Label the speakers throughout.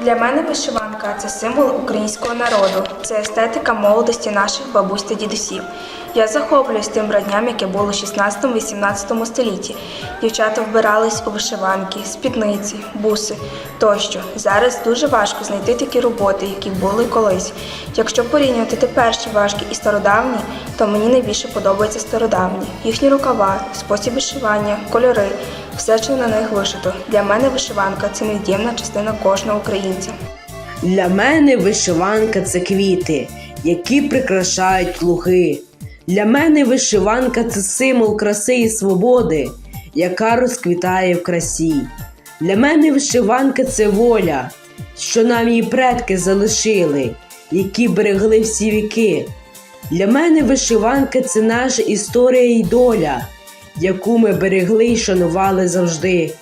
Speaker 1: Для мене вишиванка це символ українського народу, це естетика молодості наших бабусь та дідусів. Я захоплююсь тим бранням, яке було в 16-18 столітті. Дівчата вбирались у вишиванки, спідниці, буси тощо. Зараз дуже важко знайти такі роботи, які були колись. Якщо порівнювати теперішні важкі і стародавні, то мені найбільше подобається стародавні. Їхні рукава, спосіб вишивання, кольори, все, що на них вишито. Для мене вишиванка це невід'ємна частина кожного українця.
Speaker 2: Для мене вишиванка це квіти, які прикрашають луги. Для мене вишиванка це символ краси і свободи, яка розквітає в красі. Для мене вишиванка це воля, що нам її предки залишили, які берегли всі віки. Для мене вишиванка це наша історія і доля, яку ми берегли і шанували завжди.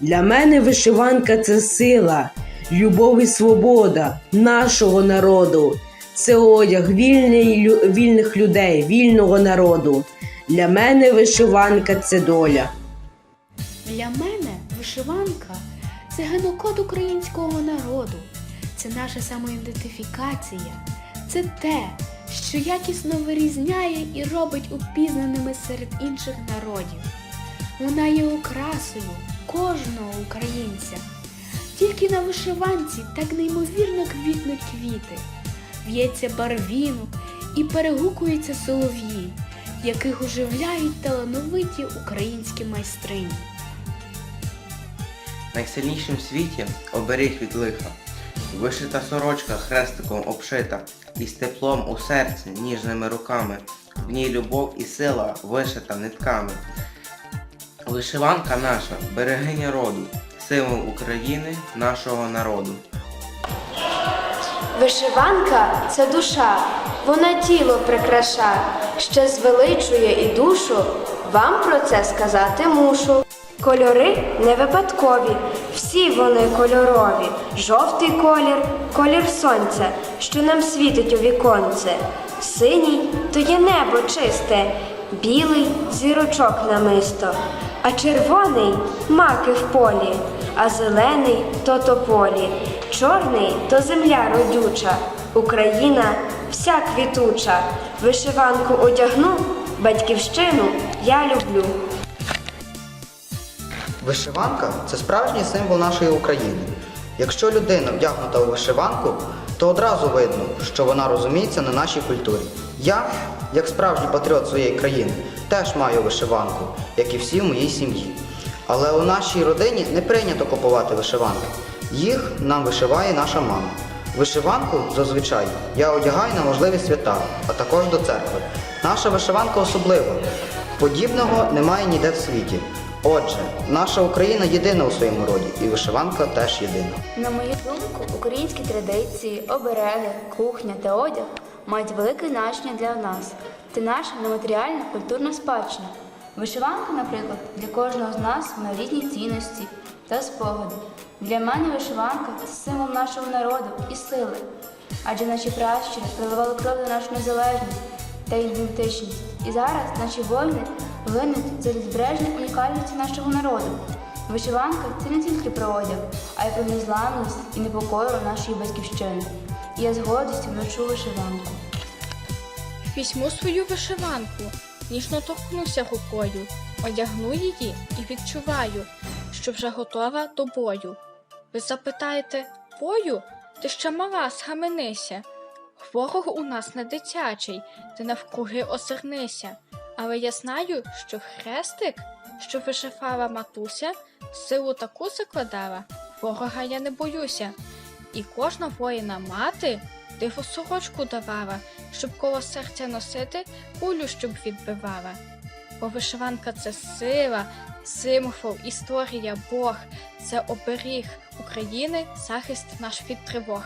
Speaker 2: Для мене вишиванка це сила, любов і свобода нашого народу. Це одяг вільний, вільних людей, вільного народу. Для мене вишиванка це доля.
Speaker 3: Для мене вишиванка це генокод українського народу, це наша самоідентифікація, це те, що якісно вирізняє і робить упізнаними серед інших народів. Вона є окрасою кожного українця. Тільки на вишиванці так неймовірно квітнуть квіти, в'ється барвінок і перегукуються солов'ї, яких оживляють талановиті українські майстрині.
Speaker 4: Найсильнішим в світі оберіг від лиха. Вишита сорочка хрестиком обшита, і з теплом у серці, ніжними руками, в ній любов і сила вишита нитками. Вишиванка наша, берегиня роду, символ України, нашого народу.
Speaker 5: Вишиванка це душа, вона тіло прикраша, ще звеличує і душу. Вам про це сказати мушу. Кольори не випадкові, всі вони кольорові. Жовтий колір, колір сонця, що нам світить у віконце. Синій то є небо чисте, білий зірочок намисто, а червоний маки в полі, а зелений то тополі, чорний то земля родюча, Україна вся квітуча. Вишиванку одягну, батьківщину я люблю.
Speaker 6: Вишиванка це справжній символ нашої України. Якщо людина вдягнута у вишиванку, то одразу видно, що вона розуміється на нашій культурі. Я, як справжній патріот своєї країни, теж маю вишиванку, як і всі в моїй сім'ї. Але у нашій родині не прийнято купувати вишиванки. Їх нам вишиває наша мама. Вишиванку зазвичай я одягаю на можливі свята, а також до церкви. Наша вишиванка особлива. Подібного немає ніде в світі. Отже, наша Україна єдина у своєму роді, і вишиванка теж єдина.
Speaker 7: На мою думку, українські традиції, обереги, кухня та одяг мають велике значення для нас. Це наша нематеріальна культурна спадщина. Вишиванка, наприклад, для кожного з нас має різні цінності та спогади. Для мене вишиванка це символ нашого народу і сили. Адже наші пращури проливали кров за нашу незалежність та ідентичність. І зараз наші воїни гинуть за збереження унікальності нашого народу. Вишиванка це не тільки про одяг, а й про незламність і непокору нашої батьківщини. І я з гордістю ношу вишиванку.
Speaker 8: Візьму свою вишиванку, ніжно торкнуся рукою, одягну її і відчуваю, що вже готова до бою. Ви запитаєте бою? Ти ще мала, схаменися. Ворог у нас не дитячий, ти навкруги озирнися. Але я знаю, що хрестик, що вишивала матуся, силу таку закладала, ворога я не боюся. І кожна воїна мати диву сорочку давала, щоб коло серця носити, кулю щоб відбивала. Бо вишиванка це сила, символ, історія, Бог, це оберіг України, захист наш від тривог.